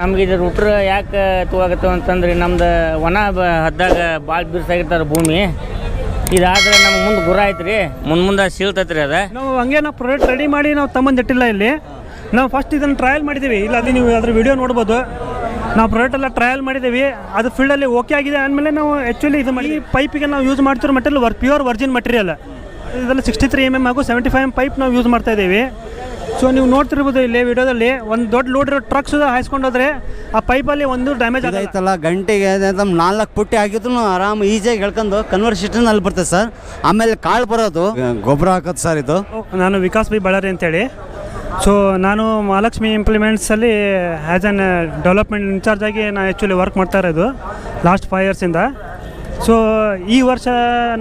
ನಮ್ಗೆ ಇದು ರೂಟ್ರ್ ಯಾಕೆ ತಗೋಆಗತ್ತವ ಅಂತಂದ್ರೆ ನಮ್ದು ಒಣ ಹದ್ದಾಗ ಭಾಳ ಬಿರ್ಸಾಗಿರ್ತಾರೆ ಭೂಮಿ. ಇದಾದ್ರೆ ನಮ್ಗೆ ಮುಂದೆ ಗುರ ಐತ್ರಿ. ಮುಂದೆ ಮುಂದೆ ಸೀಳ್ತೈತ್ರಿ ಅದ. ನಾವು ಹಂಗೆ ನಾವು ಪ್ರಾಡಕ್ಟ್ ರೆಡಿ ಮಾಡಿ ನಾವು ತಮ್ಮಂದಿಟ್ಟಿಲ್ಲ ಇಲ್ಲಿ. ನಾವು ಫಸ್ಟ್ ಇದನ್ನು ಟ್ರಯಲ್ ಮಾಡಿದ್ದೀವಿ ಇಲ್ಲ, ಅದು ನೀವು ಅದ್ರ ವಿಡಿಯೋ ನೋಡ್ಬೋದು. ನಾವು ಪ್ರಾಡಕ್ಟ್ ಎಲ್ಲ ಟ್ರಯಲ್ ಮಾಡಿದ್ದೀವಿ ಅದು ಫೀಲ್ಡಲ್ಲಿ ಓಕೆ ಆಗಿದೆ ಆದಮೇಲೆ ನಾವು ಆ್ಯಕ್ಚುಲಿ ಇದು ಮಾಡಿ ಪೈಪಿಗೆ ನಾವು ಯೂಸ್ ಮಾಡ್ತಿರೋ ಮಟೀರಿಯಲ್ ವರ್ ಪ್ಯೂರ್ ವರ್ಜಿನ್ ಮಟೀರಿಯಲ್ ಇದರಲ್ಲಿ ಸಿಕ್ಸ್ಟಿ ತ್ರೀ ಎಂ ಎಂ ಹಾಗೂ ಸೆವೆಂಟಿ ಫೈವ್ ಎಂ ಪೈಪ್ ನಾವು ಯೂಸ್ ಮಾಡ್ತಾ ಇದ್ದೀವಿ ಸೊ ನೀವು ನೋಡ್ತಿರ್ಬೋದು ಇಲ್ಲಿ ವಿಡಿಯೋದಲ್ಲಿ ಒಂದು ದೊಡ್ಡ ಲೋಡ್ ಇರೋ ಟ್ರಕ್ ಸುದ ಹಾಯಿಸ್ಕೊಂಡೋದ್ರೆ ಆ ಪೈಪಲ್ಲಿ ಒಂದು ಡ್ಯಾಮೇಜ್ ಆಗೈತಲ್ಲ ಗಂಟೆಗೆ ನಮ್ಮ ನಾಲ್ಕು ಪುಟ್ಟಿ ಆಗಿದ್ರು ಆರಾಮ್ ಈಸಿಯಾಗಿ ಹೇಳ್ಕೊಂಡು ಕನ್ವರ್ಸೇಷನ್ ಅಲ್ಲಿ ಬರ್ತದೆ ಸರ್ ಆಮೇಲೆ ಕಾಳು ಬರೋದು. ಗೊಬ್ಬರ ಹಾಕೋದು ಸರ್ ಇದು. ನಾನು ವಿಕಾಸ್ ಬಿ ಬಳ್ಳಾರಿ ಅಂತೇಳಿ. ಸೊ ನಾನು ಮಹಾಲಕ್ಷ್ಮಿ ಇಂಪ್ಲಿಮೆಂಟ್ಸಲ್ಲಿ ಆ್ಯಸ್ ಆನ್ ಡೆವಲಪ್ಮೆಂಟ್ ಇನ್ಚಾರ್ಜ್ ಆಗಿ ನಾನು ಆ್ಯಕ್ಚುಲಿ ವರ್ಕ್ ಮಾಡ್ತಾ ಇರೋದು ಲಾಸ್ಟ್ ಫೈವ್ ಇಯರ್ಸಿಂದ ಸೊ ಈ ವರ್ಷ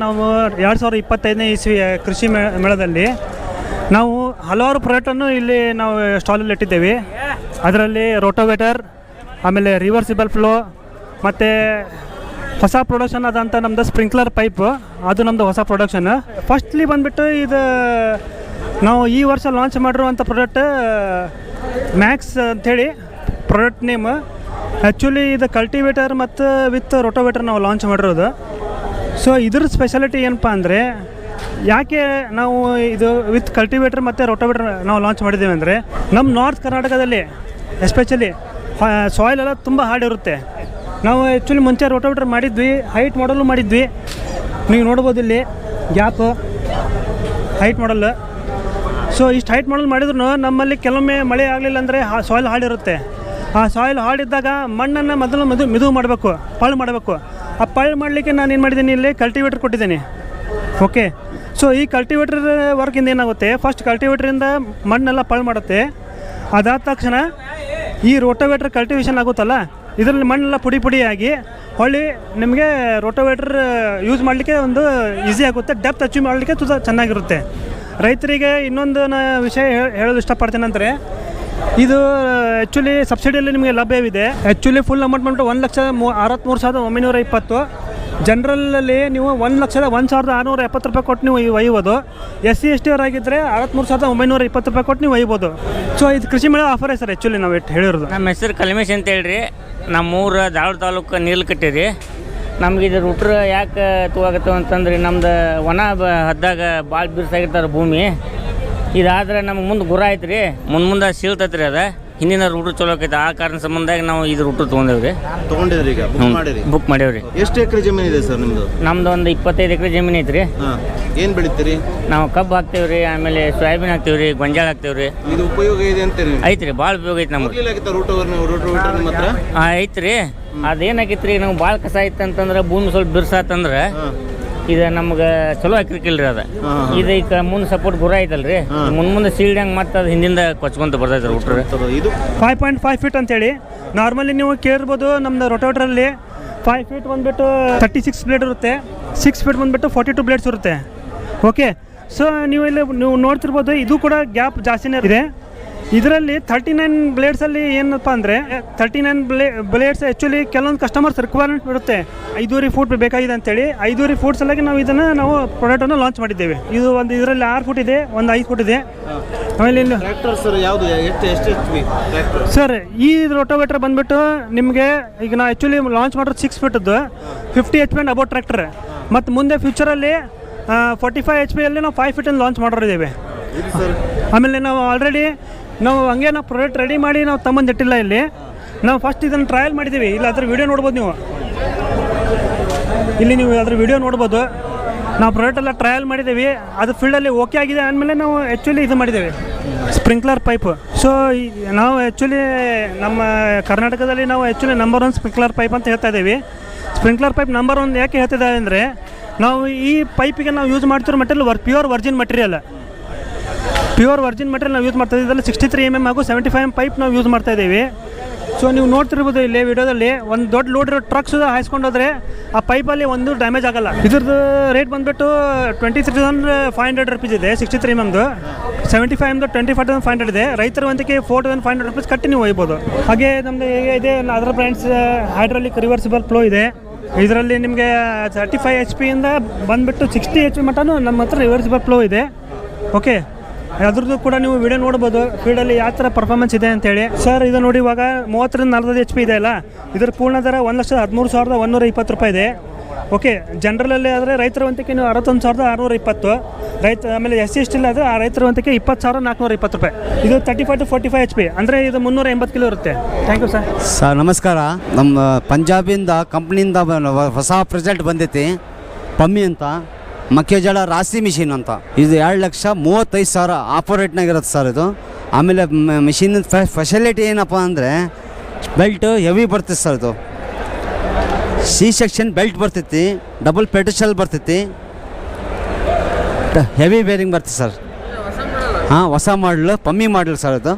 ನಾವು ಎರಡು ಸಾವಿರದ ಇಪ್ಪತ್ತೈದನೇ ಇಸ್ವಿ ಕೃಷಿ ಮೇ ಮೇಳದಲ್ಲಿ ನಾವು ಹಲವಾರು ಪ್ರಾಡಕ್ಟನ್ನು ಇಲ್ಲಿ ನಾವು ಸ್ಟಾಲಲ್ಲಿ ಇಟ್ಟಿದ್ದೇವೆ. ಅದರಲ್ಲಿ ರೋಟೋವೇಟರ್, ಆಮೇಲೆ ರಿವರ್ಸಿಬಲ್ ಫ್ಲೋ, ಮತ್ತು ಹೊಸ ಪ್ರೊಡಕ್ಷನ್ ಅದಂತ ನಮ್ಮದು ಸ್ಪ್ರಿಂಕ್ಲರ್ ಪೈಪ್, ಅದು ನಮ್ಮದು ಹೊಸ ಪ್ರೊಡಕ್ಷನ್. ಫಸ್ಟ್ಲಿ ಬಂದುಬಿಟ್ಟು ಇದು ನಾವು ಈ ವರ್ಷ ಲಾಂಚ್ ಮಾಡಿರುವಂಥ ಪ್ರಾಡಕ್ಟ್, ಮ್ಯಾಕ್ಸ್ ಅಂಥೇಳಿ ಪ್ರಾಡಕ್ಟ್ ನೇಮ್. ಆ್ಯಕ್ಚುಲಿ ಇದು ಕಲ್ಟಿವೇಟರ್ ಮತ್ತು ವಿತ್ ರೋಟೋವೇಟರ್ ನಾವು ಲಾಂಚ್ ಮಾಡಿರೋದು. ಸೊ ಇದ್ರ ಸ್ಪೆಷಾಲಿಟಿ ಏನಪ್ಪ ಅಂದರೆ, ಯಾಕೆ ನಾವು ಇದು ವಿತ್ ಕಲ್ಟಿವೇಟರ್ ಮತ್ತು ರೋಟೋವೇಟರ್ ನಾವು ಲಾಂಚ್ ಮಾಡಿದ್ದೇವೆ ಅಂದರೆ ನಮ್ಮ ನಾರ್ತ್ ಕರ್ನಾಟಕದಲ್ಲಿ ಎಸ್ಪೆಷಲಿ ಸಾಯಿಲ್ ಎಲ್ಲ ತುಂಬ ಹಾರ್ಡ್ ಇರುತ್ತೆ. ನಾವು ಆ್ಯಕ್ಚುಲಿ ಮುಂಚೆ ರೋಟೋವೇಟರ್ ಮಾಡಿದ್ವಿ ಹೈಟ್ ಮಾಡಲು ಮಾಡಿದ್ವಿ. ನೀವು ನೋಡ್ಬೋದು ಇಲ್ಲಿ ಗ್ಯಾಪ್ ಹೈಟ್ ಮಾಡಲ್ ಸೊ ಇಷ್ಟು ಹೈಟ್ ಮಾಡಲ್ ಮಾಡಿದ್ರು ನಮ್ಮಲ್ಲಿ ಕೆಲವೊಮ್ಮೆ ಮಳೆ ಆಗಲಿಲ್ಲ ಅಂದರೆ ಸಾಯಿಲ್ ಇರುತ್ತೆ. ಆ ಸಾಯಿಲ್ ಇದ್ದಾಗ ಮಣ್ಣನ್ನು ಮೊದಲು ಮದು, ಮಿದು ಮಾಡಬೇಕು, ಪಾಳು ಮಾಡಬೇಕು. ಆ ಪಳ್ಳ ಮಾಡಲಿಕ್ಕೆ ನಾನು ಏನು ಮಾಡಿದ್ದೀನಿ ಇಲ್ಲಿ ಕಲ್ಟಿವೇಟರ್ ಕೊಟ್ಟಿದ್ದೀನಿ. ಓಕೆ ಸೊ ಈ ಕಲ್ಟಿವೇಟರ್ ವರ್ಕಿಂದ ಏನಾಗುತ್ತೆ? ಫಸ್ಟ್ ಕಲ್ಟಿವೇಟ್ರಿಂದ ಮಣ್ಣೆಲ್ಲ ಪಳ್ಳ ಮಾಡುತ್ತೆ. ಅದಾದ ತಕ್ಷಣ ಈ ರೋಟೋವೇಟ್ರ್ ಕಲ್ಟಿವೇಷನ್ ಆಗುತ್ತಲ್ಲ, ಇದರಲ್ಲಿ ಮಣ್ಣೆಲ್ಲ ಪುಡಿ ಪುಡಿಯಾಗಿ ಹೊಳ್ಳಿ ನಿಮಗೆ ರೋಟೋವೇಟ್ರ್ ಯೂಸ್ ಮಾಡಲಿಕ್ಕೆ ಒಂದು ಈಸಿ ಆಗುತ್ತೆ. ಡೆಪ್ತ್ ಅಚೀವ್ ಮಾಡಲಿಕ್ಕೆ ತುಂಬ ಚೆನ್ನಾಗಿರುತ್ತೆ. ರೈತರಿಗೆ ಇನ್ನೊಂದು ವಿಷಯ ಹೇಳ್- ಹೇಳೋದು ಇಷ್ಟಪಡ್ತೇನೆ ಅಂದರೆ ಇದು ಆ್ಯಕ್ಚುಲಿ ಸಬ್ಸಿಡಿಯಲ್ಲಿ ನಿಮಗೆ ಲಭ್ಯವಿದೆ. ಆ್ಯಕ್ಚುಲಿ ಫುಲ್ ಅಮೌಂಟ್ ಬಂದ್ಬಿಟ್ಟು ಒಂದು ಲಕ್ಷದ ಮೂ ಅರವತ್ತ್ಮೂರು ಸಾವಿರದ ಒಂಬೈನೂರ ಇಪ್ಪತ್ತು. ಜನರಲಲ್ಲಿ ನೀವು ಒಂದು ಲಕ್ಷದ ಒಂದು ಸಾವಿರದ ಆರುನೂರ ಎಪ್ಪತ್ತು ರೂಪಾಯಿ ಕೊಟ್ಟು ನೀವು ಒಯ್ಬೋದು. ಎಸ್ ಸಿ ಎಸ್ ಟಿ ಅವರಾಗಿದ್ದರೆ ಅರವತ್ತ್ಮೂರು ಸಾವಿರದ ಒಂಬೈನೂರ ಇಪ್ಪತ್ತು ರೂಪಾಯಿ ಕೊಟ್ಟು ನೀವು ಒಯ್ಬೋದು. ಸೊ ಇದು ಕೃಷಿ ಮೇಳ ಆಫರ್ ಸರ್ ಆ್ಯಕ್ಚುಲಿ ನಾವು ಇಟ್ಟು ಹೇಳಿರೋದು. ನಮ್ಮ ಹೆಸರು ಕಲ್ಮೇಶ್ ಅಂತ ಹೇಳ್ರಿ. ನಮ್ಮೂರ ದಾವಳ ತಾಲೂಕು ನೀರು ಕಟ್ಟಿರಿ. ನಮ್ಗೆ ಇದು ರೂಟ್ರ್ ಯಾಕೆ ತಗೋಆಗತ್ತವ ಅಂತಂದ್ರೆ, ನಮ್ದು ಒಣ ಹದ್ದಾಗ ಭಾಳ ಬಿರ್ಸಾಗಿರ್ತಾರೆ ಭೂಮಿ. ಇದಾದ್ರೆ ನಮ್ಗೆ ಮುಂದೆ ಗುರ ಐತ್ರಿ ಮುಂದೆ ಮುಂದೆ ಸೀಳ್ತೈತ್ರಿ ಅದು. ಹಿಂದಿನ ರೂಟು ಚಲೋ ಆಕೈತೆ. ಆ ಕಾರಣ ಸಂಬಂಧಾಗಿ ನಾವು ಇದು ರೂಟು ತೊಗೊಂಡೇವ್ರಿ. ತಗೊಂಡಿದ್ರಿ ಈಗ? ಬುಕ್ ಮಾಡಿರಿ? ಬುಕ್ ಮಾಡೇವ್ರಿ. ಎಷ್ಟು ಎಕರೆ ಜಮೀನು ಇದೆ ಸರ್ ನಿಮ್ದು? ನಮ್ದು ಒಂದು ಇಪ್ಪತ್ತೈದು ಎಕರೆ ಜಮೀನು ಐತ್ರಿ. ಏನು ಏನ್ ಬೆಳಿತೀರಿ? ನಾವು ಕಬ್ಬು ಹಾಕ್ತೇವ್ರಿ ಆಮೇಲೆ ಸೋಯಾಬೀನ್ ಹಾಕ್ತೇವ್ರಿ ಗೊಂಜಾಳ ಹಾಕ್ತೇವ್ರಿ. ಇದು ಉಪಯೋಗ ಇದೆ ಅಂತೀರಿ ಐತ್ರಿ ಭಾಳ ಉಪಯೋಗ ಐತೆ ನಮ್ಗೆ. ಮೊದಲಿಲ್ಲ ರೂಟ್ ರೂಟ್ ನಿಮ್ಮ ಹತ್ರ? ಆ, ಐತ್ರಿ. ಅದೇನಾಗಿತ್ರಿ ನಮ್ಗೆ ಭಾಳ ಕಸ ಐತೆ ಅಂತಂದ್ರೆ ಭೂಮಿ ಸ್ವಲ್ಪ ಬಿರ್ಸಾತಂದ್ರೆ ಹಾ. ಇದು ನಮ್ಗೆ ಚಲೋ ಹಾಕಿರ್ಕಿಲ್ರಿ ರೀ ಅದು ಇದು ಈಗ ಮುಂದೆ ಸಪೋರ್ಟ್ ಗುರ ಐತಲ್ರಿ. ಮುಂದೆ ಮುಂದೆ ಸೀಲ್ಡಂಗೆ ಮತ್ತೆ ಅದು ಹಿಂದಿಂದ ಕೊಚ್ಕೊಂತ ಬರ್ತೈತೆ ರೀ ಇದು ಫೈವ್ ಪಾಯಿಂಟ್ ಫೈವ್ ಫೀಟ್ ಅಂತೇಳಿ. ನಾರ್ಮಲಿ ನೀವು ಕೇಳಿರ್ಬೋದು ನಮ್ದು ರೊಟೋಟ್ರಲ್ಲಿ ಫೈವ್ ಫೀಟ್ ಬಂದ್ಬಿಟ್ಟು ತರ್ಟಿ ಸಿಕ್ಸ್ ಬ್ಲೇಡ್ ಇರುತ್ತೆ. ಸಿಕ್ಸ್ ಫೀಟ್ ಬಂದುಬಿಟ್ಟು ಫಾರ್ಟಿ ಟು ಬ್ಲೇಡ್ಸ್ ಇರುತ್ತೆ. ಓಕೆ ಸೊ ನೀವು ಇಲ್ಲಿ ನೀವು ನೋಡ್ತಿರ್ಬೋದು ಇದು ಕೂಡ ಗ್ಯಾಪ್ ಜಾಸ್ತಿನೇ ಇದೆ. ಇದರಲ್ಲಿ ಥರ್ಟಿ ನೈನ್ ಬ್ಲೇಡ್ಸಲ್ಲಿ ಏನಪ್ಪ ಅಂದರೆ ತರ್ಟಿ ನೈನ್ ಬ್ಲೇ ಬ್ಲೇಡ್ಸ್ ಆ್ಯಕ್ಚುಲಿ ಕೆಲವೊಂದು ಕಸ್ಟಮರ್ಸ್ ರಿಕ್ವೈರ್ಮೆಂಟ್ ಇರುತ್ತೆ ಐದೂರಿ ಫೂಟ್ ಬೇಕಾಗಿದೆ ಅಂತೇಳಿ. ಐದೂರಿ ಫೂಟ್ ಸಲುವಾಗಿ ನಾವು ಇದನ್ನು ನಾವು ಪ್ರಾಡಕ್ಟನ್ನು ಲಾಂಚ್ ಮಾಡಿದ್ದೇವೆ. ಇದು ಒಂದು ಇದರಲ್ಲಿ ಆರು ಫೂಟ್ ಇದೆ ಒಂದು ಐದು ಫೂಟ್ ಇದೆ. ಆಮೇಲೆ ಇಲ್ಲಿ ಸರ್ ಪಿ ಈ ರೋಟೋವೇಟರ್ ಬಂದ್ಬಿಟ್ಟು ನಿಮಗೆ ಈಗ ನಾವು ಆ್ಯಕ್ಚುಲಿ ಲಾಂಚ್ ಮಾಡಿರೋದು six ಫೀಟದ್ದು fifty H P and about tractor ಮತ್ತು ಮುಂದೆ ಫ್ಯೂಚರಲ್ಲಿ ಫಾರ್ಟಿ ಫೈವ್ ಎಚ್ ಪಿಯಲ್ಲಿ ನಾವು ಫೈವ್ ಫೀಟನ್ನು ಲಾಂಚ್ ಮಾಡಿರೋದೇವೆ ಸರ್ ಆಮೇಲೆ ನಾವು ಆಲ್ರೆಡಿ ನಾವು ಹಂಗೆ ನಾವು ಪ್ರಾಡಕ್ಟ್ ರೆಡಿ ಮಾಡಿ ನಾವು ತಮ್ಮಂದಿಟ್ಟಿಲ್ಲ ಇಲ್ಲಿ. ನಾವು ಫಸ್ಟ್ ಇದನ್ನು ಟ್ರಯಲ್ ಮಾಡಿದ್ದೀವಿ ಇಲ್ಲ ಅದ್ರ ವಿಡಿಯೋ ನೋಡ್ಬೋದು ನೀವು. ಇಲ್ಲಿ ನೀವು ಅದ್ರ ವಿಡಿಯೋ ನೋಡ್ಬೋದು. ನಾವು ಪ್ರಾಡಕ್ಟ್ ಎಲ್ಲ ಟ್ರಯಲ್ ಮಾಡಿದ್ದೀವಿ ಅದು ಫೀಲ್ಡಲ್ಲಿ ಓಕೆ ಆಗಿದೆ ಆದಮೇಲೆ ನಾವು ಆ್ಯಕ್ಚುಲಿ ಇದು ಮಾಡಿದ್ದೇವೆ ಸ್ಪ್ರಿಂಕ್ಲರ್ ಪೈಪ್ ಸೊ ನಾವು ಆ್ಯಕ್ಚುಲಿ ನಮ್ಮ ಕರ್ನಾಟಕದಲ್ಲಿ ನಾವು actually number one sprinkler pipe ಅಂತ ಹೇಳ್ತಾ ಇದ್ದೀವಿ ಸ್ಪ್ರಿಂಕ್ಲರ್ ಪೈಪ್ ನಂಬರ್ ಒನ್ ಯಾಕೆ ಹೇಳ್ತಿದ್ದೇವೆ ಅಂದರೆ, ನಾವು ಈ ಪೈಪಿಗೆ ನಾವು ಯೂಸ್ ಮಾಡ್ತಿರೋ material var pure virgin material pure virgin material ನಾವು ಯೂಸ್ ಮಾಡ್ತಾ ಇದರಲ್ಲಿ ಸಿಕ್ಸ್ಟಿ ತ್ರೀ ಎಂ ಎಂ ಹಾಗೂ ಸೆವೆಂಟಿ ಫೈವ್ ಎಂ ಪೈಪ್ ನಾವು ಯೂಸ್ ಮಾಡ್ತಾ ಇದ್ದೀವಿ. ಸೊ ನೀವು ನೋಡ್ತಿರ್ಬೋದು ಇಲ್ಲಿ ವಿಡಿಯೋದಲ್ಲಿ ಒಂದು ದೊಡ್ಡ ಲೋಡ್ ಇರೋ ಟ್ರಕ್ ಸುದ ಹಾಯಿಸ್ಕೊಂಡೋದ್ರೆ ಆ ಪೈಪಲ್ಲಿ ಒಂದು ಡ್ಯಾಮೇಜ್ ಆಗಲ್ಲ. ಇದ್ರದ್ದು ರೇಟ್ ಬಂದುಬಿಟ್ಟು twenty three thousand five hundred rupees ಇದೆ ಸಿಕ್ಸ್ಟಿ ತ್ರೀ ಎಮ್ದು seventy five ಎಮ್ದು twenty five thousand five hundred ಇದೆ. ರೈತರ ಒಂದಕ್ಕೆ four thousand five hundred rupees ಕಟ್ಟಿ ನೀವು ಒಯ್ಬೋದು. ಹಾಗೆ ನಮ್ಮದು ಹೇಗೆ ಇದೆ ಅದರ ಬ್ರ್ಯಾಂಡ್ಸ್ ಹೈಡ್ರಾಲಿಕ್ ರಿವರ್ಸಿಬಲ್ ಫ್ಲೋ ಇದೆ. ಇದರಲ್ಲಿ ನಿಮಗೆ ತರ್ಟಿ ಫೈವ್ ಎಚ್ ಪಿಯಿಂದ ಬಂದುಬಿಟ್ಟು ಸಿಕ್ಸ್ಟಿ ಎಚ್ ಪಿ ಮಟ್ಟನೂ ನಮ್ಮ ಹತ್ರ ರಿವರ್ಸಿಬಲ್ ಫ್ಲೋ ಇದೆ. ಓಕೆ ಅದ್ರದ್ದು ಕೂಡ ನೀವು ವಿಡಿಯೋ ನೋಡ್ಬೋದು. ಫೀಲ್ಡಲ್ಲಿ ಯಾವ ಥರ ಪರ್ಫಾರ್ಮೆನ್ಸ್ ಇದೆ ಅಂತೇಳಿ. ಸರ್ ಇದು ನೋಡಿ ಇವಾಗ ಮೂವತ್ತರಿಂದ ನಲ್ವತ್ತು ಎಚ್ ಪಿ ಇದೆ ಅಲ್ಲ? ಇದ್ರ ಪೂರ್ಣ ದರ ಒಂದು ಲಕ್ಷದ ಹದಿಮೂರು ಸಾವಿರದ ಒಂದೂರ ಇಪ್ಪತ್ತು ರೂಪಾಯಿ ಇದೆ. ಓಕೆ ಜನರಲಲ್ಲಿ ಆದರೆ ರೈತರ ವಂತಿಕೆ ನೀವು ಅರವತ್ತೊಂದು ಸಾವಿರದ ಆರುನೂರ ಇಪ್ಪತ್ತು. ರೈತ, ಆಮೇಲೆ ಎಸ್ ಸಿ ಎಸ್ ಟಿಲ್ ಆದರೆ ಆ ರೈತರ ವಂತಿಕೆ ಇಪ್ಪತ್ತು ಸಾವಿರ ನಾಲ್ಕುನೂರ ಇಪ್ಪತ್ತು ರೂಪಾಯಿ. ಇದು thirty five to forty five H P ಅಂದರೆ ಇದು ಮುನ್ನೂರ ಎಂಬತ್ತು ಕಿಲೋ ಇರುತ್ತೆ. ಥ್ಯಾಂಕ್ ಯು ಸರ್ ಸರ್ ನಮಸ್ಕಾರ. ನಮ್ಮ ಪಂಜಾಬಿಂದ ಕಂಪ್ನಿಯಿಂದ ಹೊಸ ಪ್ರೆಸೆಂಟ್ ಬಂದೈತಿ. ಪಮ್ಮಿ ಅಂತ. ಮೆಕ್ಕೆಜೋಳ ರಾಶಿ ಮಿಷಿನ್ ಅಂತ. ಇದು ಎರಡು ಲಕ್ಷ ಮೂವತ್ತೈದು ಸಾವಿರ ಇರುತ್ತೆ ಸರ್ ಇದು. ಆಮೇಲೆ ಮಿಷಿನ್ ಫೆಸಿಲಿಟಿ ಏನಪ್ಪ ಅಂದರೆ ಬೆಲ್ಟು ಹೆವಿ ಬರ್ತೈತೆ ಸರ್ ಇದು. ಸಿ ಸೆಕ್ಷನ್ ಬೆಲ್ಟ್ ಬರ್ತೈತಿ ಡಬಲ್ ಪೆಟಿಷಲ್ ಬರ್ತೈತಿ. ಹೆವಿ ಬೇರಿಂಗ್ ಬರ್ತೈತೆ ಸರ್ ಹಾಂ, ಹೊಸ ಮಾಡಲು ಪಮ್ಮಿ ಮಾಡಲು ಸರ್ ಇದು.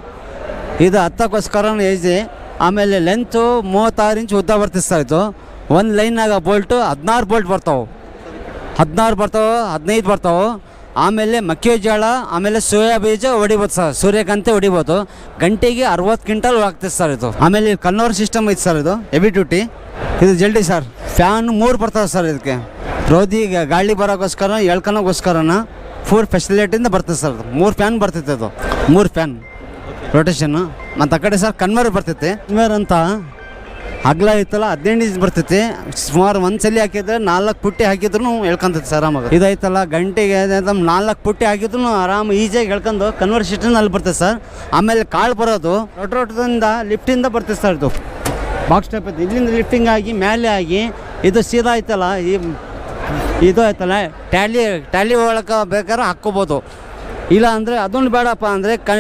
ಇದು ಹತ್ತಕ್ಕೋಸ್ಕರ ಏಜಿ ಆಮೇಲೆ ಲೆಂತು ಮೂವತ್ತಾರು ಇಂಚ್ ಉದ್ದ ಬರ್ತೈತೆ ಸರ್ ಇದು. ಒಂದು ಲೈನಾಗ ಬೋಲ್ಟು ಹದಿನಾರು ಬೋಲ್ಟ್ ಬರ್ತಾವೆ. ಹದಿನಾರು ಬರ್ತಾವೆ, ಹದಿನೈದು ಬರ್ತಾವೆ, ಆಮೇಲೆ ಮೆಕ್ಕೆಜೋಳ, ಆಮೇಲೆ ಸೋಯಾ ಬೀಜ ಹೊಡಿಬೋದು ಸರ್, ಸೂರ್ಯಕಾಂತಿ ಹೊಡಿಬೋದು. ಗಂಟೆಗೆ ಅರವತ್ತು ಕ್ವಿಂಟಲ್ ಆಗ್ತದೆ ಸರ್ ಇದು. ಆಮೇಲೆ ಕನ್ನೋರ್ ಸಿಸ್ಟಮ್ ಐತೆ ಸರ್ ಇದು ಹೆವಿ ಡ್ಯೂಟಿ ಇದು ಜಲ್ದಿ ಸರ್ ಫ್ಯಾನ್ ಮೂರು ಬರ್ತವೆ ಸರ್ ಇದಕ್ಕೆ. ರೋದಿ ಗಾಳಿ ಬರೋಕ್ಕೋಸ್ಕರ ಎಳ್ಕೊಳೋಕ್ಕೋಸ್ಕರನ ಫುಲ್ ಫೆಸಿಲಿಟಿಯಿಂದ ಬರ್ತದೆ ಸರ್ ಮೂರು ಫ್ಯಾನ್ ಬರ್ತೈತೆ ಅದು ಮೂರು ಫ್ಯಾನ್ ರೊಟೇಷನ್ನು ಮತ್ತು ಆ ಕಡೆ ಸರ್ ಕನ್ವರ್ ಬರ್ತೈತೆ. ಕನ್ವರ್ ಅಂತ ಅಗ್ಲ ಐತಲ್ಲ, ಹದಿನೆಂಟು ಇಂಚ್ ಬರ್ತೈತಿ. ಸುಮಾರು ಒಂದ್ಸಲಿ ಸಲ ಹಾಕಿದ್ರೆ ನಾಲ್ಕು ಪುಟ್ಟಿ ಹಾಕಿದ್ರು ಹೇಳ್ಕೊಂತೈತಿ ಸರ್ ಆರಾಮಾಗಿ ಇದೈತಲ್ಲ ಗಂಟೆಗೆ ನಾಲ್ಕು ಪುಟ್ಟಿ ಹಾಕಿದ್ರು ಆರಾಮ್ ಈಸಿಯಾಗಿ ಹೇಳ್ಕೊಂಡು ಕನ್ವರ್ಸೇಷನ್ ಅಲ್ಲಿ ಬರ್ತೈತೆ ಸರ್. ಆಮೇಲೆ ಕಾಳು ಬರೋದು, ರೊಟ್ಟ ರೊಟ್ಟದಿಂದ ಲಿಫ್ಟಿಂದ ಬರ್ತೈತೆ ಸರ್ ಇದು. ಬಾಕ್ಸ್ ಟೈಪ್ ಐತೆ. ಇಲ್ಲಿಂದ ಲಿಫ್ಟಿಂಗ್ ಆಗಿ ಮೇಲೆ ಆಗಿ, ಇದು ಸೀದಾ ಐತಲ್ಲ, ಈ ಇದು ಆಯ್ತಲ್ಲ ಟ್ಯಾಲಿ ಟ್ಯಾಲಿ ಒಳಗೆ ಬೇಕಾದ್ರೆ ಹಾಕ್ಕೋಬೋದು. ಇಲ್ಲ ಅಂದರೆ ಅದೊಂದು ಬೇಡಪ್ಪ ಅಂದರೆ ಕ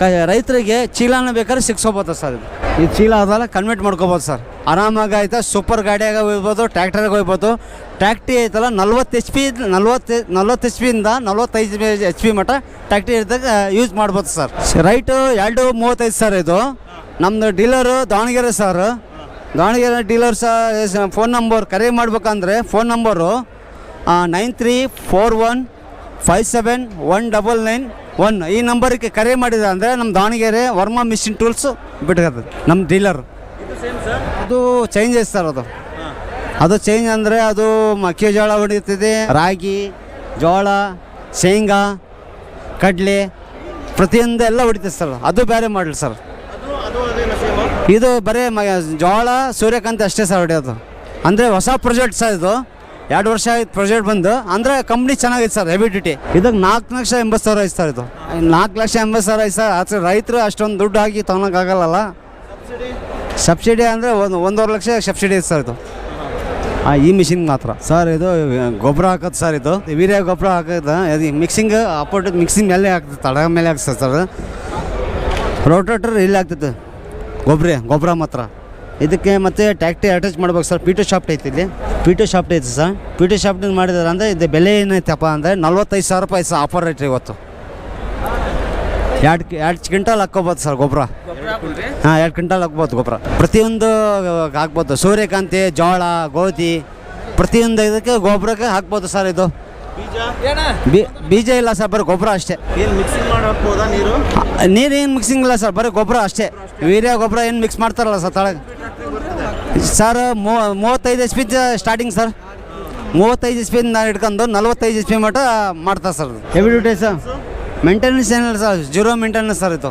ಕ ರೈತರಿಗೆ ಚೀಲನ ಬೇಕಾದ್ರೆ ಸಿಕ್ಸೋಬೋದು ಸರ್ ಇದು. ಈ ಚೀಲ ಅದಲ್ಲ ಕನ್ವರ್ಟ್ ಮಾಡ್ಕೋಬೋದು ಸರ್. ಆರಾಮಾಗಿ ಆಯ್ತಾ ಸೂಪರ್ ಗಾಡಿಯಾಗ ಹೋಗ್ಬೋದು ಟ್ರ್ಯಾಕ್ಟರ್ಗೆ ಹೋಗ್ಬೋದು. ಟ್ಯಾಕ್ಟಿ ಐತಲ್ಲ, ನಲ್ವತ್ತು ಎಚ್ ಪಿ ನಲ್ವತ್ತು ನಲ್ವತ್ತು ಎಚ್ ಪಿಯಿಂದ ನಲ್ವತ್ತೈದು ಎಚ್ ಪಿ ಮಟ್ಟ ಟ್ಯಾಕ್ಟ್ರಿ ಇದ್ದಾಗ ಯೂಸ್ ಮಾಡ್ಬೋದು ಸರ್. ರೈಟು ಎರಡು ಮೂವತ್ತೈದು ಸರ್ ಇದು. ನಮ್ಮದು dealer Davanagere sir. Davanagere dealer sir phone number ಕರೆ ಮಾಡ್ಬೇಕಂದ್ರೆ phone number nine three four one five seven one double nine one ಈ ನಂಬರ್ಗೆ ಕರೆ ಮಾಡಿದ ಅಂದರೆ ನಮ್ಮ ದಾವಣಗೆರೆ ವರ್ಮಾ ಮಿಷಿನ್ ಟೂಲ್ಸು ಬಿಟ್ಕದ ನಮ್ಮ ಡೀಲರ್. ಅದು ಚೇಂಜ್ ಐತೆ ಸರ್ ಅದು. ಅದು ಚೇಂಜ್ ಅಂದರೆ ಅದು ಮೆಕ್ಕೆಜೋಳ ಹೊಡಿತಿದೆ ರಾಗಿ ಜೋಳ ಶೇಂಗಾ ಕಡಲೆ ಪ್ರತಿಯೊಂದು ಎಲ್ಲ ಹೊಡಿತೈತೆ ಸರ್ ಅದು ಬೇರೆ ಮಾಡಲಿ ಸರ್ ಇದು ಬರೀ ಮ ಜೋಳ ಸೂರ್ಯಕಾಂತಿ ಅಷ್ಟೇ ಸರ್ ಹೊಡೆಯೋದು. ಅಂದರೆ ಹೊಸ ಪ್ರಾಜೆಕ್ಟ್ ಸರ್ ಇದು. ಎರಡು ವರ್ಷ ಆಯ್ತು ಪ್ರಾಜೆಕ್ಟ್ ಬಂದು. ಅಂದರೆ ಕಂಪ್ನಿ ಚೆನ್ನಾಗೈತೆ ಸರ್ ಹೆಬಿಡಿಟಿ ಇದಕ್ಕೆ ನಾಲ್ಕು ಲಕ್ಷ ಎಂಬತ್ತು ಸಾವಿರ ಐತೆ ಸರ್ ಇದು. ನಾಲ್ಕು ಲಕ್ಷ ಎಂಬತ್ತು ಸಾವಿರ ಐತೆ ಸರ್ ಅದು ರೈತರು ಅಷ್ಟೊಂದು ದುಡ್ಡು ಹಾಕಿ ತೊಗೊಳಕ್ಕಾಗಲ್ಲ ಸಬ್ಸಿಡಿ ಅಂದರೆ ಒಂದು ಒಂದೂವರೆ ಲಕ್ಷ ಸಬ್ಸಿಡಿ ಐತೆ ಸರ್ ಇದು. ಆ, ಈ ಮಿಷಿನ್ ಮಾತ್ರ. ಸರ್ ಇದು ಗೊಬ್ಬರ ಹಾಕೋದು ಸರ್ ಇದು. ವೀರ್ಯ ಗೊಬ್ಬರ ಹಾಕೋದು ಅದು ಮಿಕ್ಸಿಂಗ್ ಅಪೋಟ್ ಮಿಕ್ಸಿಂಗ್ ಮೇಲೆ ಆಗ್ತದೆ ತಡ ಮೇಲೆ ಆಗ್ತದೆ ಸರ್ ರೋಟೋಟರ್ ಇಲ್ಲಿ ಆಗ್ತದೆ. ಗೊಬ್ಬರ ಗೊಬ್ಬರ ಮಾತ್ರ. ಇದಕ್ಕೆ ಮತ್ತೆ ಟ್ಯಾಕ್ಟ್ರಿ ಅಟ್ಯಾಚ್ ಮಾಡ್ಬೇಕು ಸರ್. ಪೀಟೋ ಶಾಪ್ಟ್ ಐತಿ ಇಲ್ಲಿ. ಪೀಟೋ ಶಾಪ್ಟ್ ಐತಿ ಸರ್. ಪೀಟೋ ಶಾಫ್ಟ್ ಮಾಡಿದಾರೆ ಅಂದರೆ ಇದು ಬೆಲೆ ಏನೈತಪ್ಪ ಅಂದರೆ ನಲ್ವತ್ತೈದು ಸಾವಿರ ರೂಪಾಯಿ ಸರ್ ಆಫರ್ ರೇಟ್ ಇವತ್ತು. ಎರಡು ಎರಡು ಕ್ವಿಂಟಲ್ ಹಾಕ್ಕೋಬೋದು ಸರ್ ಗೊಬ್ಬರ. ಹಾಂ ಎರಡು ಕ್ವಿಂಟಲ್ ಹಾಕ್ಬೋದು ಗೊಬ್ಬರ. ಪ್ರತಿಯೊಂದು ಹಾಕ್ಬೋದು. ಸೂರ್ಯಕಾಂತಿ ಜೋಳ ಗೋಧಿ ಪ್ರತಿಯೊಂದು ಇದಕ್ಕೆ ಗೊಬ್ಬರಕ್ಕೆ ಹಾಕ್ಬೋದು ಸರ್ ಇದು. ಬೀಜ ಇಲ್ಲ ಸರ್ ಬರೀ ಗೊಬ್ಬರ ಅಷ್ಟೇ. ಏನು ಹಾಕ್ಬೋದಾ ನೀರು? ನೀರೇನು ಮಿಕ್ಸಿಂಗ್ ಇಲ್ಲ ಸರ್ ಬರೀ ಗೊಬ್ಬರ ಅಷ್ಟೇ. ವೀರ್ಯ ಗೊಬ್ಬರ ಏನು ಮಿಕ್ಸ್ ಮಾಡ್ತಾರಲ್ಲ ಸರ್ ತಳಗೆ. ಸರ್ ಮೂವತ್ತೈದು ಎಚ್ ಪಿ ಸ್ಟಾರ್ಟಿಂಗ್ ಸರ್. ಮೂವತ್ತೈದು ಎಚ್ ನಾನು ಹಿಡ್ಕೊಂಡು ನಲ್ವತ್ತೈದು ಎಚ್ ಪಿ ಮಟ್ಟ ಮಾಡ್ತಾರೆ sir. Heavy duty sir maintenance ಏನಿಲ್ಲ ಸರ್ ಜೀರೋ ಮೇಂಟೆನೆನ್ಸ್ ಸರ್ ಇದು.